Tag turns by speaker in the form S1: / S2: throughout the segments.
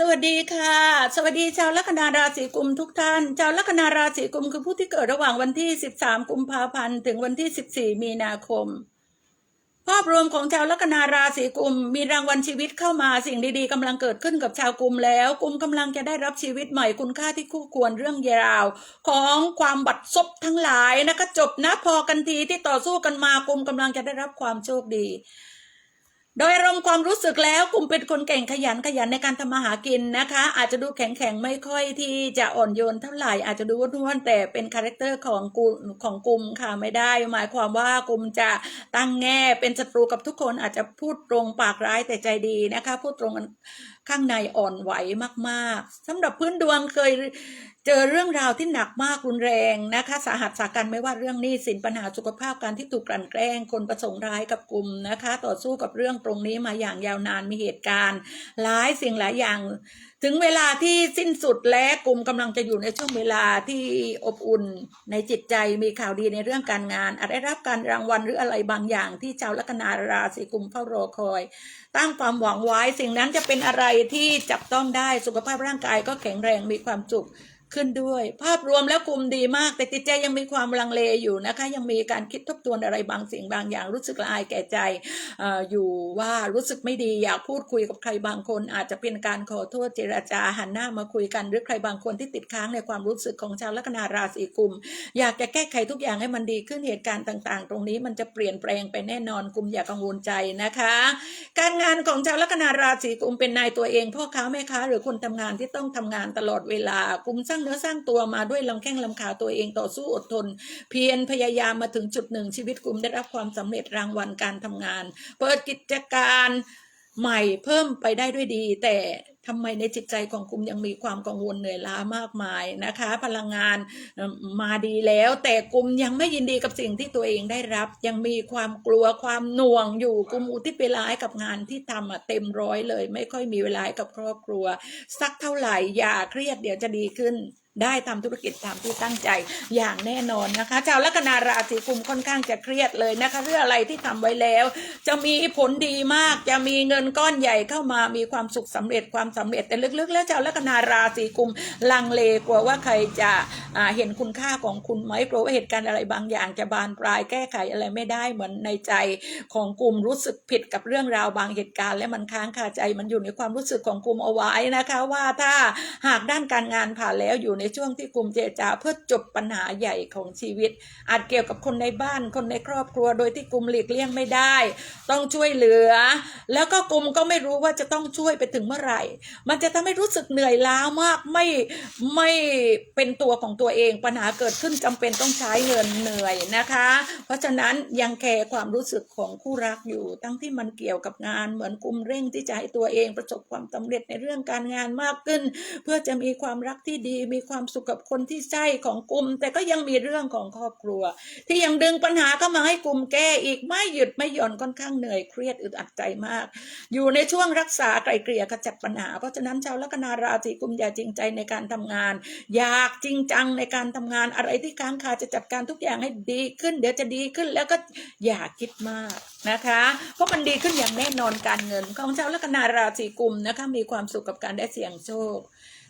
S1: สวัสดีค่ะ สวัสดีชาวลัคนาราศีกุมทุกท่าน ชาวลัคนาราศีกุมคือผู้ที่เกิดระหว่างวันที่ 13 กุมภาพันธ์ถึงวันที่ 14 มีนาคม ภาพรวมของชาวลัคนาราศีกุมมีรางวัลชีวิตเข้ามาสิ่งดีๆกำลังเกิดขึ้นกับชาวกุมแล้ว กุมกำลังจะได้รับชีวิตใหม่คุณค่าที่คู่ควรเรื่องยาวของความบัดซบทั้งหลายนะคะจบนะพอกันทีที่ต่อสู้กันมากุมกำลังจะได้รับความโชคดี โดยอารมณ์ความรู้สึกแล้วกลุ่มเป็นคนเก่งขยันขยันในการทำมาหากินนะคะ อาจจะดูแข็งแข็งไม่ค่อยที่จะอ่อนโยนเท่าไหร่อาจจะดูว่านแต่เป็นคาแรคเตอร์ของกูของกลุ่มค่ะไม่ได้ หมายความว่ากลุ่มจะตั้งแง่เป็นศัตรูกับทุกคนอาจจะพูดตรงปากร้ายแต่ใจดีนะคะ พูดตรงกันข้างในอ่อนไหวมาก ๆสำหรับพื้นดวงเคย เจอเรื่องราวที่หนักมากรุนแรงนะคะสาหัสสากันไม่ว่าเรื่องหนี้สินปัญหาสุขภาพการที่ถูกกลั่นแกล้ง คนประสงค์ร้ายกับกลุ่มนะคะ ต่อสู้กับเรื่องตรงนี้มาอย่างยาวนานมีเหตุการณ์หลายสิ่งหลายอย่าง ถึงเวลาที่สิ้นสุดและกลุ่มกำลังจะอยู่ในช่วงเวลาที่อบอุ่นในจิตใจมีข่าวดีในเรื่องการงาน อาจได้รับการรางวัลหรืออะไรบางอย่างที่ชาวลัคนาราศีกุมเฝ้ารอคอย ตั้งความหวังไว้สิ่งนั้นจะเป็นอะไรที่จับต้องได้สุขภาพร่างกายก็แข็งแรงมีความสุข ขึ้นด้วย ภาพรวมแล้วกลุ่มดีมาก แต่จิตใจยังมีความลังเลอยู่นะคะ ยังมีการคิดทบทวนอะไรบางสิ่งบางอย่างรู้สึกละอายแก่ใจ อยู่ว่ารู้สึกไม่ดีอยากพูดคุยกับใครบางคน อาจจะเป็นการขอโทษเจรจาหันหน้ามาคุยกัน หรือใครบางคนที่ติดค้างในความรู้สึกของชาวลัคนาราศีกุม อยากจะแก้ไขทุกอย่างให้มันดีขึ้นเหตุการณ์ต่าง ๆ ตรงนี้มันจะเปลี่ยนแปลงไปแน่นอนกุมอย่ากังวลใจนะคะ การงานของชาวลัคนาราศีกุมเป็นนายตัวเองพ่อค้าแม่ค้าหรือคนทำงานที่ต้องทำงานตลอดเวลากุมสร้างเนื้อสร้างตัวมาด้วยลำแข้งลำขาตัวเองต่อสู้อดทน เพียรพยายามมาถึงจุดหนึ่งชีวิตกุมได้รับความสำเร็จรางวัลการทำงานเปิดกิจการใหม่เพิ่มไปได้ด้วยดี แต่ทำไมในจิตใจของกุมยังมีความกังวลเหนื่อยล้ามากมายนะคะ พลังงานมาดีแล้ว แต่กลุ่มยังไม่ยินดีกับสิ่งที่ตัวเองได้รับ ยังมีความกลัวความหน่วงอยู่กลุ่มอุทิศเวลาให้กับงานที่ทำเต็มร้อยเลย ไม่ค่อยมีเวลาให้กับครอบครัว สักเท่าไหร่อย่าเครียดเดี๋ยวจะดีขึ้น ได้ทำธุรกิจตามที่ตั้งใจอย่างแน่นอนนะคะ ชาวลัคนาราศีกุมค่อนข้างจะเครียดเลยนะคะเรื่องอะไรที่ทำไว้แล้ว จะมีผลดีมาก จะมีเงินก้อนใหญ่เข้ามามีความสุขสำเร็จความสำเร็จแต่ลึกๆ แล้วชาวลัคนาราศีกุมลังเลกลัวว่าใครจะเห็นคุณค่าของคุณไหมกลัวว่าเหตุการณ์อะไรบางอย่างจะบานปลายแก้ไขอะไรไม่ได้เหมือนในใจของกลุ่มรู้สึกผิดกับเรื่องราวบางเหตุการณ์ และมันค้างคาใจมันอยู่ในความรู้สึกของกลุ่มเอาไว้นะคะ ว่าถ้าหากด้านการงานผ่านแล้วอยู่ในช่วงที่กลุ่มเจรจาเพื่อจบปัญหาใหญ่ของชีวิต อาจเกี่ยวกับคนในบ้านคนในครอบครัว โดยที่กลุ่มหลีกเลี่ยงไม่ได้ ต้องช่วยเหลือ แล้วก็กลุ่มก็ไม่รู้ว่าจะต้องช่วยไปถึงเมื่อไหร่ มันจะทำให้รู้สึกเหนื่อยล้ามากไม่ไม่เป็นตัวของตัวเอง ปัญหาเกิดขึ้นจำเป็นต้องใช้เงินเหนื่อยนะคะ เพราะฉะนั้นยังแคร์ความรู้สึกของคู่รักอยู่ ทั้งที่มันเกี่ยวกับงานเหมือนกลุ่มเร่งที่จะให้ตัวเองประสบความสำเร็จในเรื่องการงานมากขึ้น เพื่อจะมีความรักที่ดีมีความความสุขกับคนที่ใช่ของกลุ่ม แต่ก็ยังมีเรื่องของครอบครัว ที่ยังดึงปัญหาเข้ามาให้กลุ่มแก้อีกไม่หยุดไม่หย่อนค่อนข้างเหนื่อยเครียดอึดอัดใจมาก อยู่ในช่วงรักษาไกลเกลี่ยขจัดปัญหา เพราะฉะนั้นชาวลัคนาราศีกุมอย่าจริงใจในการทำงาน อยากจริงจังในการทำงานอะไรที่ค้างคาจะจัดการทุกอย่างให้ดีขึ้น เดี๋ยวจะดีขึ้นแล้วก็อย่าคิดมากนะคะ เพราะมันดีขึ้นอย่างแน่นอนการเงิน ของชาวลัคนาราศีกุมนะคะมีความสุขกับการได้เสี่ยงโชค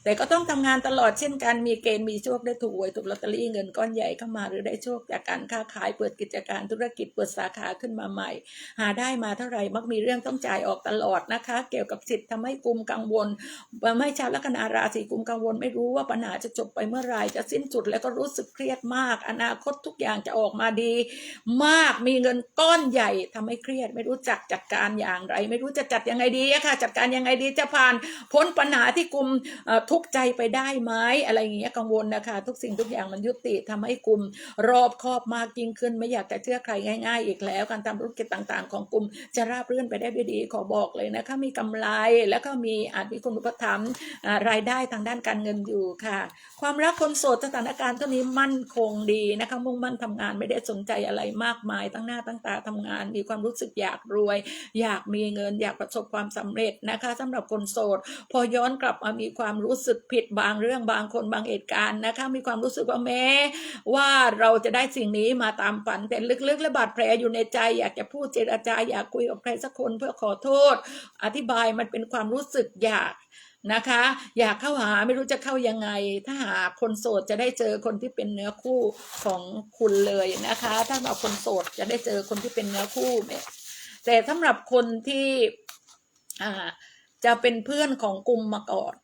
S1: แต่ก็ต้องทำงานตลอดเช่นกันมีเกณฑ์มีโชคได้ถูกหวยถูกลอตเตอรี่เงินก้อนใหญ่เข้ามาหรือได้โชคจากการค้าขายเปิดกิจการธุรกิจเปิดสาขาขึ้นมาใหม่ หาได้มาเท่าไหร่มักมีเรื่องต้องจ่ายออกตลอดนะคะ เกี่ยวกับสิทธิ์ทำให้กลุ่มกังวลไม่ชาวลัคนาราศีกุมกังวลไม่รู้ว่าปัญหาจะจบไปเมื่อไหร่จะสิ้นสุดแล้วก็รู้สึกเครียดมาก อนาคตทุกอย่างจะออกมาดี มากมีเงินก้อนใหญ่ทำให้เครียด ไม่รู้จักจัดการอย่างไร ไม่รู้จะจัดยังไงดีค่ะจัดการยังไงดีจะผ่านพ้นปัญหาที่กลุ่มเอ่อทุกใจไปได้ไหมอะไรอย่างเงี้ยกังวลนะคะ ทุกสิ่งทุกอย่างมันยุติทำให้กลุ่มรอบครอบมากยิ่งขึ้น ไม่อยากจะเชื่อใครง่าย ๆ อีกแล้ว การทำธุรกิจต่างๆ ของกลุ่มจะราบรื่นไปได้ด้วยดีขอบอกเลยนะคะมีกำไรแล้วก็มีอาจมีคุณอุปถัมภ์อ่ารายได้ทางด้านการเงินอยู่ค่ะ ความรักคนโสดสถานการณ์ตอนนี้มั่นคงดีนะคะมุ่งมั่นทำงานไม่ได้สนใจอะไรมากมายตั้งหน้าตั้งตาทำงาน มีความรู้สึกอยากรวย อยากมีเงินอยากประสบความสำเร็จนะคะสำหรับคนโสด พอย้อนกลับมามีความรู้สึกผิดบางเรื่องบางคนบางเหตุการณ์นะคะมีความรู้สึกว่าแม้ว่าเราจะได้สิ่งนี้มาตามฝันแต่ลึกๆและบาดแผลอยู่ในใจ อยากจะพูดเจรจาอยากคุยกับใครสักคนเพื่อขอโทษ อธิบายมันเป็นความรู้สึกอยากนะคะ อยากเข้าหาไม่รู้จะเข้ายังไง ถ้าหาคนโสดจะได้เจอคนที่เป็นเนื้อคู่ของคุณเลยนะคะ ถ้าเราคนโสดจะได้เจอคนที่เป็นเนื้อคู่เนี่ยแต่สำหรับคนที่จะเป็นเพื่อนของกลุ่มมาก่อน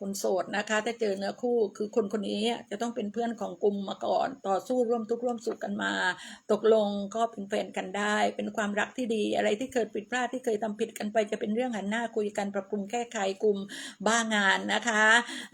S1: คนโสดนะคะ ถ้าเจอเนื้อคู่คือคนคนนี้จะต้องเป็นเพื่อนของกลุ่มมาก่อน ต่อสู้ร่วมทุกข์ร่วมสุขกันมา ตกลงก็เป็นแฟนกันได้ เป็นความรักที่ดีอะไรที่เคยผิดพลาดที่เคยทำผิดกันไป จะเป็นเรื่องหันหน้าคุยกันปรับปรุงแก้ไขกลุ่มบ้างานนะคะ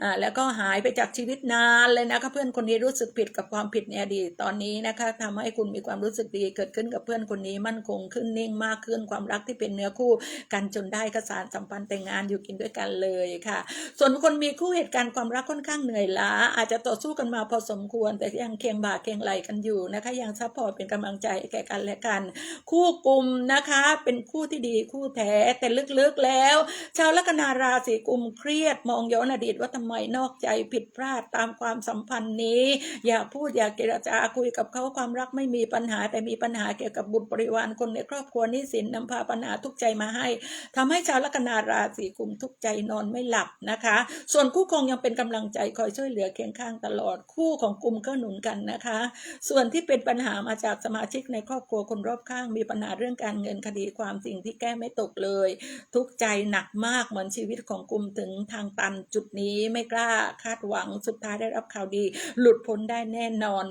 S1: อ่าแล้วก็หายไปจากชีวิตนานเลยนะคะเพื่อนคนนี้รู้สึกผิดกับความผิดในอดีตตอนนี้นะคะทำให้คุณมีความรู้สึกดีเกิดขึ้นกับเพื่อนคนนี้มั่นคงขึ้นนิ่งมากขึ้นความรักที่เป็นเนื้อคู่กันจนได้กสารสัมพันธ์แต่งงานอยู่กินด้วยกันเลยค่ะ ส่วนคนมีคู่เหตุการณ์ความรักค่อนข้างเหนื่อยล้า อาจจะต่อสู้กันมาพอสมควร แต่ยังเคียงบ่าเคียงไหลกันอยู่นะคะ ยังซัพพอร์ตเป็นกำลังใจแก่กันและกัน คู่กลุ่มนะคะ เป็นคู่ที่ดีคู่แท้แต่ลึกๆแล้ว ชาวลัคนาราศีกุมเครียด มองย้อนอดีตว่าทำไมนอกใจผิดพลาดตามความสัมพันธ์นี้ อยากพูดอยากเจรจาคุยกับเขาความรักไม่มีปัญหา แต่มีปัญหาเกี่ยวกับบุตรบริวารคนในครอบครัวนี้สินนำพาปัญหาทุกใจมาให้ทำให้ชาวลัคนาราศีกุมทุกใจนอนไม่หลับนะคะส่วนคู่ครองยังเป็นกำลังใจคอยช่วยเหลือเคียงข้างตลอดคู่ของกลุ่มก็หนุนกันนะคะ ส่วนที่เป็นปัญหามาจากสมาชิกในครอบครัวคนรอบข้างมีปัญหาเรื่องการเงินคดีความสิ่งที่แก้ไม่ตกเลย ทุกใจหนักมากเหมือนชีวิตของกลุ่มถึงทางตันจุดนี้ไม่กล้าคาดหวังสุดท้ายได้รับข่าวดี หลุดพ้นได้แน่นอน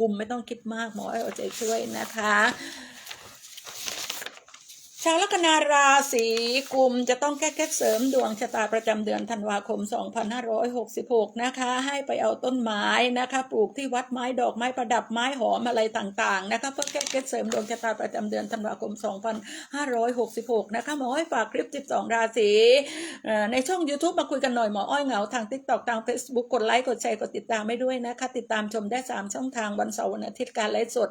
S1: กลุ่มไม่ต้องคิดมากหมอเอาใจช่วยนะคะ ชาวลัคนาราศีกุมจะต้องแก้เคล็ดเสริมดวงชะตาประจำเดือนธันวาคม 2566 นะคะ ให้ไปเอาต้นไม้นะคะ ปลูกที่วัดไม้ดอกไม้ประดับไม้หอมอะไรต่างๆนะคะเพื่อแก้เคล็ดเสริมดวงชะตาประจำเดือนธันวาคม 2566 นะคะหมอให้ฝากคลิป 12 ราศีในช่อง YouTube มาคุยกันหน่อยหมออ้อยเหงาทาง TikTok ทาง Facebook กดไลค์กดแชร์กดติดตามให้ด้วยนะคะ ติดตามชมได้ 3 ช่องทางวันเสาร์วันอาทิตย์การไลฟ์สด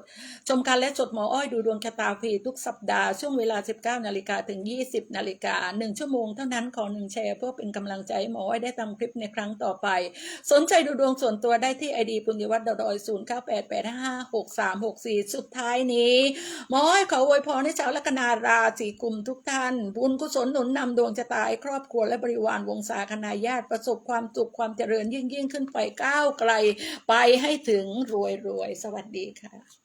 S1: ชมการไลฟ์สดหมออ้อยดูดวงชะตาฟรีทุกสัปดาห์ช่วงเวลา19นาฬิกาถึง 20นาฬิกา1ชั่วโมงเท่านั้นขอ1แชร์เพื่อเป็นกำลังใจหมออ้ได้ทำคลิปในครั้งต่อไป สนใจดูดวงส่วนตัวได้ที่ไอดีปุญญวัฒน์ดอย0 9 8 8 5 6 3 6 4สุดท้ายนี้ หมออ้อยขออวยพรให้ชาวลัคนาราศีกุมทุกท่าน บุญกุศลหนุนนำดวงชะตาครอบครัวและบริวารวงศาคณาญาติประสบความสุขความเจริญยิ่งยิ่งขึ้นไปก้าวไกล ไปให้ถึงรวยรวยสวัสดีค่ะ